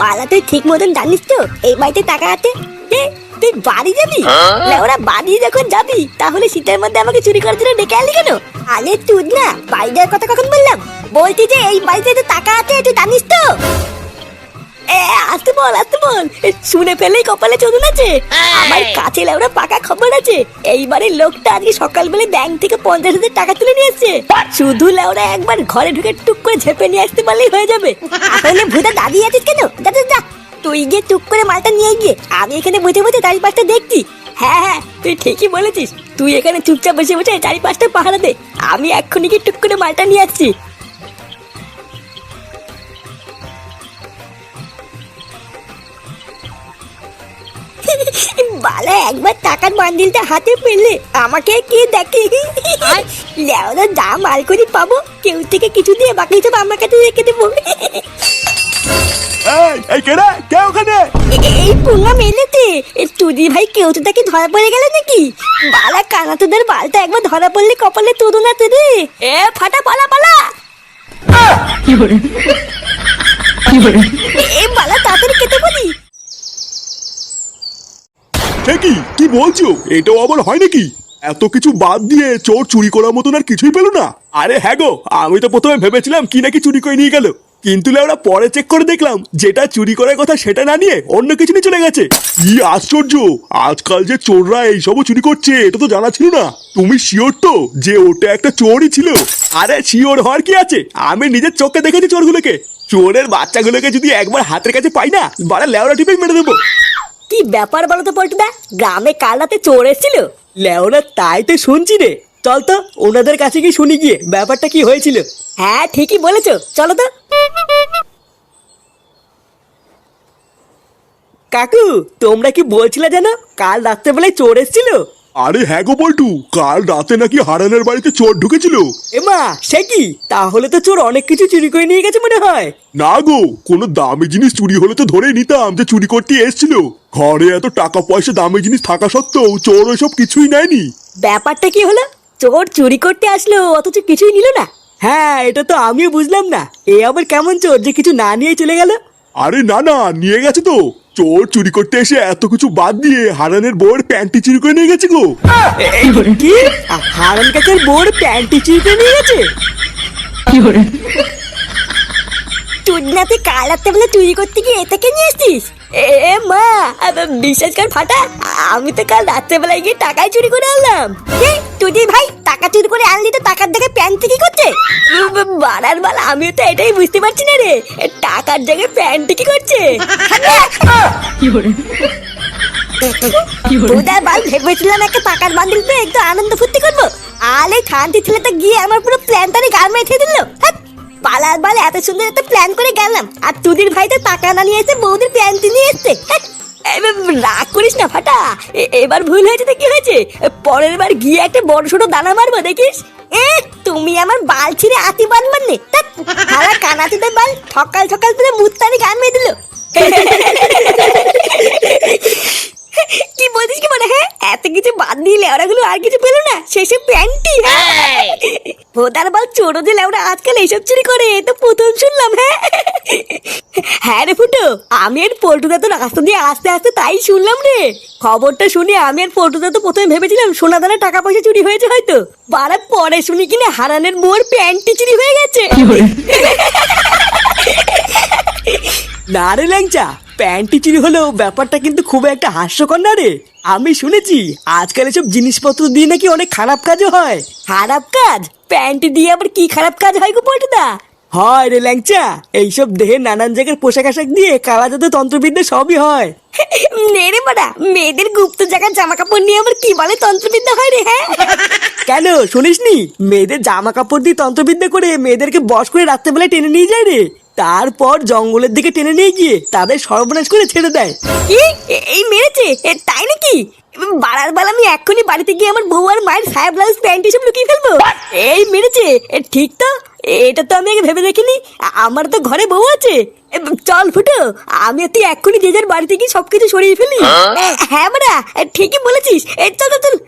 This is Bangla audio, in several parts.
পালা তুই ঠিক মতন জানিস তো? এই বাড়িতে টাকা আছে? তুই বাড়ি যাবি? ওরা বাড়ি যখন যাবি তাহলে শীতের মধ্যে আমাকে চুরি করার জন্য ডেকে আনলি কেন? আরে তুই না বাড়ি যাওয়ার কথা কখন বললাম? বলছি যে এই বাড়িতে তো টাকা আছে তুই জানিস তো? আসতে বল আসতে বল। শুনে ফেলেই কপালে চলুন আছে। আমার কাছে লেওরা পাকা খবর আছে। এইবারে লোকটা আজকে সকালবেলা ব্যাংক থেকে পঞ্চাশ হাজার টাকা তুলে নিয়ে এসছে শুধু লেওরা একবার ঘরে ঢুকে টুক করে ঝেপে নিয়ে আসতে পারলেই হয়ে যাবে। তাহলে ভূতা দাঁড়িয়ে আছিস কেন? যা যা, যা। তুই গিয়ে টুক করে মালটা নিয়ে গিয়ে। আমি এখানে বসে বসে চারিপাশটা দেখছি। হ্যাঁ হ্যাঁ তুই ঠিকই বলেছিস। তুই এখানে চুপচাপ বসে বসে চারিপাশটা পাহারা দে। আমি এক্ষুনি গিয়ে টুক করে মালটা নিয়ে আসছি। একবার টাকার বান্ডিলটা হাতে পেলে আমাকে কে দেখে? লেওরা যা মাল করি পাবো কেউ থেকে কিছু দিয়ে বাকি সব আমার কাছে রেখে দেবো। এই কে ওখানে? এই পুঙ্গা মেলেতে। তুদি ভাই কেউ তো তাকে ধরা পড়ে গেল নাকি? বালা কানা তোদের বালটা একবার ধরা পড়লে কপালে তুদু না এ ফাটা পালা পালা। এ বলি সে কি কি বলছো? এটাও আবার হয় নাকি? এত কিছু বাদ দিয়ে চোর চুরি করার মতন আর কিছুই পেল না? আরে হ্যাঁ গো, আমি তো প্রথমে ভেবেছিলাম কি নাকি চুরি করে নিয়ে গেল। কিন্তু ওরা পরে চেক করে দেখলাম, যেটা চুরি করার কথা সেটা না নিয়ে অন্য কিছু নিয়ে চলে গেছে। কি আশ্চর্য! আজকাল যে চোররা এইসবও চুরি করছে, এটা তো জানা ছিল না। তুমি শিওর তো যে ওটা একটা চোরই ছিল? আরে শিওর হওয়ার কি আছে? আমি নিজের চোখে দেখেছি চোরগুলোকে। চোরের বাচ্চাগুলোকে যদি একবার হাতের কাছে পাই না, বাড়া লেওড়া টিপে মেরে দেবো। কি ব্যাপার বলো তো পল্টুদা? গ্রামে কাল রাতে চোর এসেছিল? লেওনা তাই তো শুনছি রে। চল তো ওনাদের কাছে কি শুনি গিয়ে ব্যাপারটা কি হয়েছিল? হ্যাঁ ঠিকই বলেছ। চলো তো। কাকু তোমরা কি বলছিলে যেন কাল রাত্রেবেলায় চোর এসেছিল? আরে হ্যাঁ গো বল্টু কাল রাতে নাকি হারানের বাড়িতে চোর ঢুকেছিল। এমা সে কি? তাহলে তো চোর অনেক কিছু চুরি করে নিয়ে গেছে মনে হয়। না গো কোনো দামি জিনিস চুরি হলে তো ধরে নিতাম যে চুরি করতে এসেছিল। ঘরে এত টাকা পয়সা দামি জিনিস থাকা সত্ত্বেও চোর ওইসব কিছুই নেয়নি। ব্যাপারটা কি হলো? চোর চুরি করতে আসলো অথচ কিছুই নিল না। হ্যাঁ এটা তো আমিও বুঝলাম না। এ আবার কেমন চোর যে কিছু না নিয়ে চলে গেল? আরে না না নিয়ে গেছে তো। চোর চুরি করতে এসে এত কিছু বাদ দিয়ে হারানের বউয়ের প্যান্টি চুরি করে নিয়ে গেছে গো। কি? হারান কাছের বোর প্যান্টি চুরি করে নিয়ে গেছে? চুদনাতে কাল রাত্রে বলে চুরি করতে গিয়ে এটাকে নিয়ে এসছিস? এ মা বিশ্বাস কর ফাটা আমি তো কাল রাত্রে বেলায় গিয়ে টাকাই চুরি করে আনলাম। তুই ভাই, টাকা চুরি করে আনলি তো টাকার দেখে প্যান্ট কি করছে বাড়ার বাল, আমিও তো এটাই বুঝতে পারছি না রে। টাকার জায়গায় প্যান্ট কি করছে তোদের বাল ভেবেছিলাম একটা টাকার বান্ডিল পেয়ে একটু আনন্দ ফুর্তি করব। আলে খান্তি ছেলেটা গিয়ে আমার পুরো প্ল্যানটারই গাল মেরে দিল। হ্যাঁ পালার বাল এত সুন্দর একটা প্ল্যান করে গেলাম। আর তুদির ভাই তো টাকা না নিয়ে এসে বৌদির প্যান্টি নিয়ে এসছে। রাগ করিস না ফাটা। এবার ভুল হয়েছে তো কি হয়েছে? পরের বার গিয়ে একটা বড় ছোট দানা মারবো, দেখিস? এ, তুমি আমার বাল ছিঁড়ে আতি বান মারলে। হারা কানাতিদের বাল সকাল সকাল তুলে মুত্তানি গান মেয়ে দিল কি বলছিস কি মানে হ্যাঁ এত কিছু বাদ দিয়ে লেওড়াগুলো আর কিছু পেল না? শেষে প্যান্টি হ্যাঁ। ভোদার বল চোরো যে লেওড়া আজকাল এইসব চুরি করে এ তো প্রথম শুনলাম হ্যাঁ। হ্যাঁ রে ফুটো আমি আর পল্টুদা তো রাস্তা দিয়ে আস্তে আস্তে তাই শুনলাম রে। খবরটা শুনে আমি আর পল্টুদা তো প্রথমে ভেবেছিলাম সোনা দানা টাকা পয়সা চুরি হয়েছে হয়তো। বারা পরে শুনি কিনা হারানের বোর প্যান্টি চুরি হয়ে গেছে। না রে ল্যাংচা প্যান্টি চুরি হলেও ব্যাপারটা কিন্তু খুব একটা হাস্যকর না রে। আমি শুনেছি আজকাল এসব জিনিসপত্র দিয়ে নাকি অনেক খারাপ কাজও হয়। খারাপ কাজ? প্যান্টি দিয়ে আবার কি খারাপ কাজ হয় গো পল্টুদা? হয় রে ল্যাংচা এইসব দেহের নানান জায়গার পোশাক আশাক দিয়ে কালা জাদু তন্ত্রবিদ্যা সবই হয়। নেড়ে বাড়া মেয়েদের গুপ্ত জায়গার জামা কাপড় নিয়ে আবার কি বলে তন্ত্রবিদ্যা হয় রে হ্যাঁ? কেন শুনিসনি? মেয়েদের জামা কাপড় দিয়ে তন্ত্রবিদ্যা করে মেয়েদেরকে বস করে রাত্রেবেলায় টেনে নিয়ে যায় রে। তারপর জঙ্গলের দিকে টেনে নিয়ে গিয়ে তাদের সর্বনাশ করে ছেড়ে দেয়। কি? এ- এই মেরেছে? এ, তাই নাকি? বাড়ার বেলা আমি এক্ষুনি বাড়িতে গিয়ে আমার বউ আর মায়ের সাহেব ব্লাউজ প্যান্ট এসব লুকিয়ে ফেলব। এই মেরেছে? এ, ঠিক তো? এটা তো আমি আগে ভেবে দেখিনি। আ- আমার তো ঘরে বউ আছে। এ, চল ফুটো আমি তুই এক্ষুনি যে যার বাড়িতে গিয়ে সবকিছু সরিয়ে ফেলি। এ, হ্যাঁ বাড়া এ, ঠিকই বলেছিস। চল চল, চল।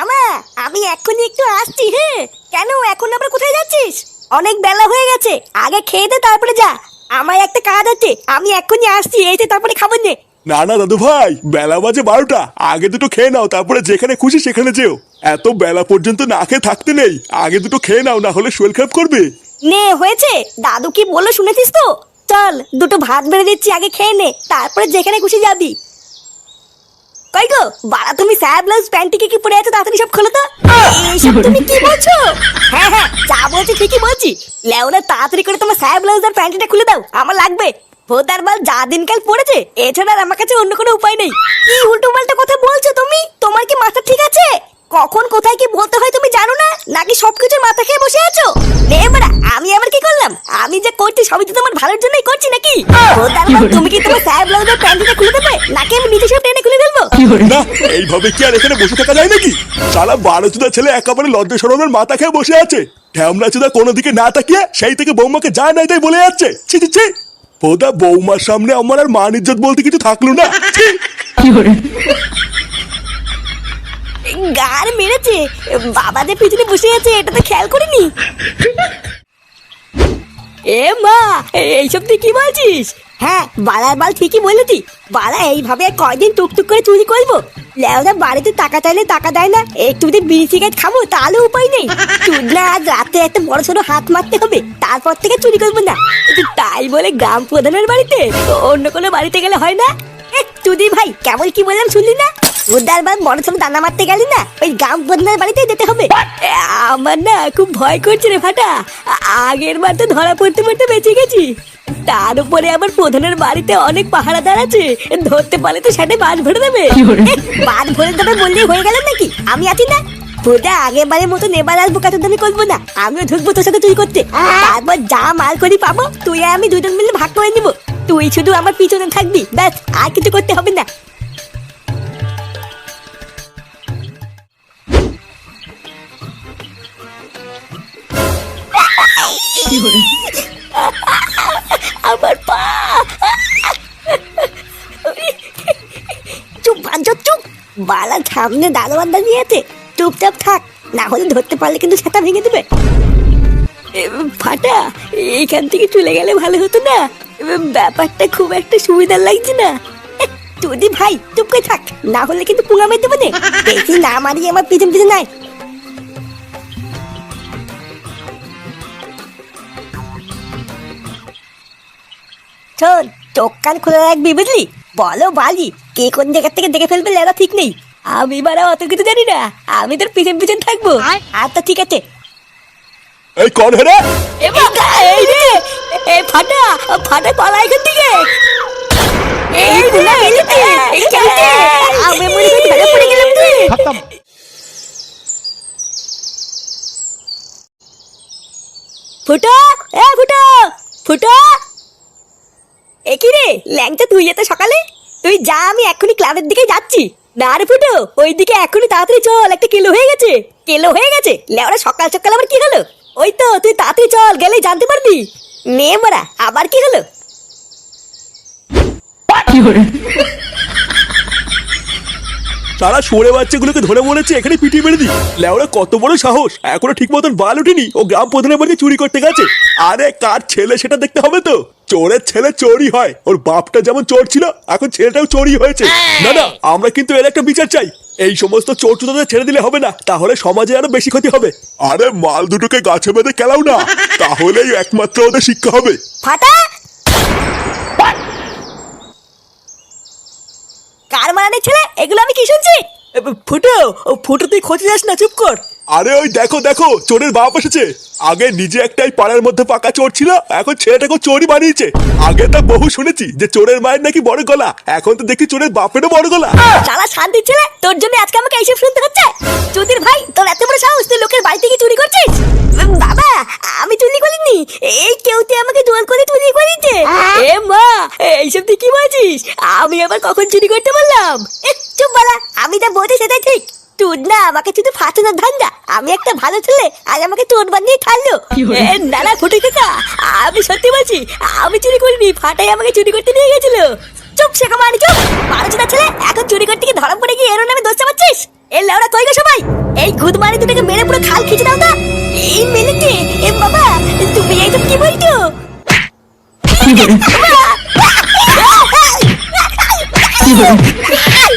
আমা আমি এক্ষুনি একটু আসছি হ্যাঁ? কেন এখন আবার কোথায় যাচ্ছিস? অনেক বেলা হয়ে গেছে। আগে খেয়ে দে তারপরে যা। আমার একটা কাজ আছে আমি এক্ষুনি আসছি এই যে তারপরে খাব নে। না না দাদু ভাই বেলা বাজে বারোটা। আগে দুটো খেয়ে নাও তারপরে যেখানে খুশি সেখানে যেও। এত বেলা পর্যন্ত না খেয়ে থাকতে নেই। আগে দুটো খেয়ে নাও না হলে শরীর খারাপ করবে। নে হয়েছে। দাদু কি বলল শুনেছিস তো? চল দুটো ভাত বেড়ে দিচ্ছি আগে খেয়ে নে। তারপরে যেখানে খুশি যাবি। কই গো? বাড়া তুমি স্যার ব্লাউজ প্যান্টি কি পরে আছো? তাড়াতাড়ি সব খোলো তো। এইসব তুমি কি বলছো? হ্যাঁ হ্যাঁ। যা বলছি ঠিকই বলছি। লেওনা তাড়াতাড়ি করে তোমার স্যার ব্লাউজ আর প্যান্টিটা খুলে দাও। আমার লাগবে। ভোদার বাল যা দিনকাল পড়েছে এছাড়া আর আমার কাছে অন্য কোনো উপায় নেই। কি উল্টো পাল্টা কথা বলছো তুমি? তোমার কি মাথা ঠিক আছে? কখন কোথায় কি বলতে হয় তুমি জানো না? নাকি সবকিছু মাথা খেয়ে বসে আছো? আমি আবার কি করলাম? আমি যে করছি সবই তো তোমার ভালোর জন্যই করছি নাকি? ভোদার বাল তুমি কি তোমার স্যার ব্লাউজ আর প্যান্টিটা খুলে দেবে? নাকি আমি নিজে সব না এইভাবে কি আর এখানে বসে থাকা যায় নাকি? সারা বারো চুদা ছেলে একেবারে লজ্জা সরমের মাথা খেয়ে বসে আছে। ঢ্যামলা চুদা কোনো দিকে না তাকিয়ে সেই থেকে বৌমাকে যা নাই তাই বলে যাচ্ছে। ছি ছি ছি। বৌমার সামনে আমার আর মান ইজ্জত বলতে কিছু থাকল না। গার মেরেছে। বাবা যে পিছনে বসে আছে এটা তো খেয়াল করিনি। এ মা এইসব তুই কি বলছিস? হ্যাঁ। বালার বাল ঠিকই বলেছি। বালা এইভাবে কয়দিন টুকটুক করে চুরি করব? লেওদা বাড়িতে টাকা চাইলে টাকা দেয় না। একটু যদি বিড়ি সিগারেট খাব তাহলে উপায় নেই। চুদনা আজ রাতে একটা বড় সড়ো হাত মারতে হবে। তারপর থেকে চুরি করব না। তাই বলে গ্রাম প্রধানের বাড়িতে অন্য কোনো বাড়িতে গেলে হয় না? তুদি ভাই কেমন কি বললাম শুনলি না? উদ্ধার বার বড় ছোট দানা মারতে গেলি না? ওই গ্রাম প্রধানের বাড়িতে যেতে হবে। আমার না খুব ভয় করছে রে ফাটা। আগের বার তো ধরা পড়তে পড়তে বেঁচে গেছি। তার উপরে আমার প্রধানের বাড়িতে অনেক পাহারাদার আছে। ধরতে পারলে তো সেটা বাজ ভরে দেবে। বাজ ভরে দেবে বললেই হয়ে গেল নাকি? আমি আছি না। পুরোটা আগের বারের মতো নেবার আসব কাছে আমি করব না। আমিও ঢুকবো তোর সাথে চুরি করতে। তারপর যা মাল করি পাবো তুই আর আমি দুজন মিলে ভাগ করে নিবো। তুই শুধু আমার পিছনে থাকবি ব্যাস আর কিছু করতে হবে না। আমার পা। চুপ বাঞ্চ চুপ। বালা সামনে দারোয়ান দাঁড়িয়ে আছে। চুপচাপ থাক, না হলে ধরতে পারলে কিন্তু সেটা ভেঙে দেবে। ফাটা, এইখান থেকে চলে গেলে ভালো হতো না। ব্যাপারটা খুব একটা সুবিধার লাগছে না। তুদি ভাই, চুপ করে থাক, না হলে কিন্তু পুঙ্গা মেরে দেবো নে। না মারিয়ে আমার পিছন পিছন নাই শোন চোখ কান খুলে রাখবি বুঝলি? বলো বালি কে কোন জায়গা থেকে দেখে ফেলবে লেদা ঠিক নেই। আমি বারা অত কিছু জানি না আমি তোর পিছন পিছন থাকব। আচ্ছা ঠিক আছে। এই কন এ বাবা, এই রে এ ফাটা ফাটা পালা এখান থেকে। এই বুলা গেলিতে এই কেলিতে আমি মনে করি ধরে পড়ে গেলাম রে ফুটো এ ফুটো ফুটো। ল্যাংটা তুই এত সকালে? তুই যা আমি এখনই ক্লাবের দিকে যাচ্ছি। না রে ফুটো ওই দিকে এখনই তাড়াতাড়ি চল একটা কিলো হয়ে গেছে। কিলো হয়ে গেছে? লেওরা সকাল সকাল আবার কি হলো? ওই তো তুই তাড়াতাড়ি চল গেলেই জানতে পারবি। নে মারা আবার কি হলো? তারা সরে বাচ্চাগুলোকে ধরে বলেছে এখানে পিটিয়ে মেরে দি লেওরা কত বড় সাহস। এখনও ঠিক মতন বাল উঠেনি। ও গ্রাম প্রধানের বাড়িতে চুরি করতে গেছে। আরে কার ছেলে সেটা দেখতে হবে তো? চোরের ছেলে চোরই হয়। ওর বাপটা যেমন চোর ছিল এখন ছেলেটাও চোরই হয়েছে। না না আমরা কিন্তু এর একটা বিচার চাই। এই সমস্ত চোর চুদাদের ছেড়ে দিলে হবে না তাহলে সমাজে আরও বেশি ক্ষতি হবে। আরে মাল দুটোকে গাছে বেঁধে খেলাও না তাহলেই একমাত্র ওদের শিক্ষা হবে। ফাটা! কার মারানি ছেলে? এগুলো আমি কি শুনছি? ফুটো ও ফুটো তুই খোঁজে যাস না চুপ কর। আরে ওই দেখো দেখো, চোরের বাপ এসেছে। আগে নিজে একটাই পাড়ার মধ্যে পাকা চোর ছিল, এখন ছেলেটাকে চোরই বানিয়েছে। আগে তা বহু শুনেছি যে চোরের মায়ের নাকি বড় গলা, এখন তো দেখি চোরের বাপেরও বড় গলা। শালা শান্তি ছেলে, তোর জন্য আজকে আমাকে এইসব শুনতে হচ্ছে। চুদির ভাই, তোর এত বড় সাহস, তুই লোকের বাড়ি থেকে চুরি করছিস? বাবা, আমি চুরি করিনি। এই কেউতে আমাকে জোর করে চুরি করেছে। এ মা, এইসব তুই কি বলছিস? আমি আবার কখন চুরি করতে বললাম? চুপ বলা, আমি যা বলছি সেটাই ঠিক। না আমাকে শুধু ধান্দা। আমি একটা ভালো ছেলে আজ আমাকে চোর বানিয়ে না না ফুটে কাকা আমি সত্যি বলছি আমি চুরি করিনি ফাটাই আমাকে চুরি করতে নিয়ে গেছিল। চুপ শেখা চুপ। ছেলে এখন চুরি করতে গিয়ে ধরা পড়ে গিয়ে এর নামে দোষ চাপাচ্ছিস? এ কই গো সবাই? এই খুদ মারি দুটাকে মেরে পুরো খাল খিচে দাও তো। এই মেলেকে এ বাবা তুমি এইসব কি বলছো? কি